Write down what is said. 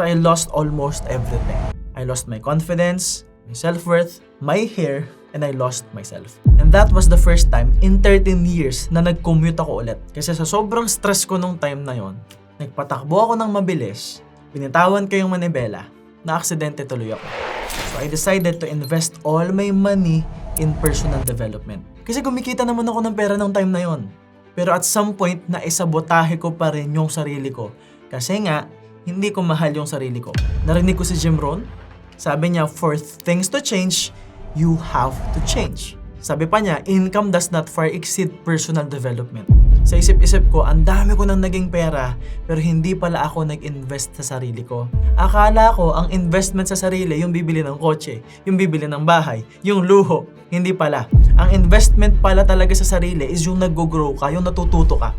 So I lost almost everything. I lost my confidence, my self-worth, my hair, and I lost myself. And that was the first time in 13 years na nag-commute ako ulit. Kasi sa sobrang stress ko nung time na yon, nagpatakbo ako ng mabilis, binitawan ko yung manibela, na aksidente tuloy ako. So I decided to invest all my money in personal development. Kasi kumikita naman ako ng pera ng time na yon. Pero at some point, naisabotahe ko pa rin yung sarili ko. Kasi nga, hindi ko mahal yung sarili ko. Narinig ko si Jim Rohn, sabi niya, for things to change, you have to change. Sabi pa niya, income does not far exceed personal development. Sa isip-isip ko, ang dami ko nang naging pera, pero hindi pala ako nag-invest sa sarili ko. Akala ko, ang investment sa sarili, yung bibili ng kotse, yung bibili ng bahay, yung luho. Hindi pala. Ang investment pala talaga sa sarili is yung nag-grow ka, yung natututo ka.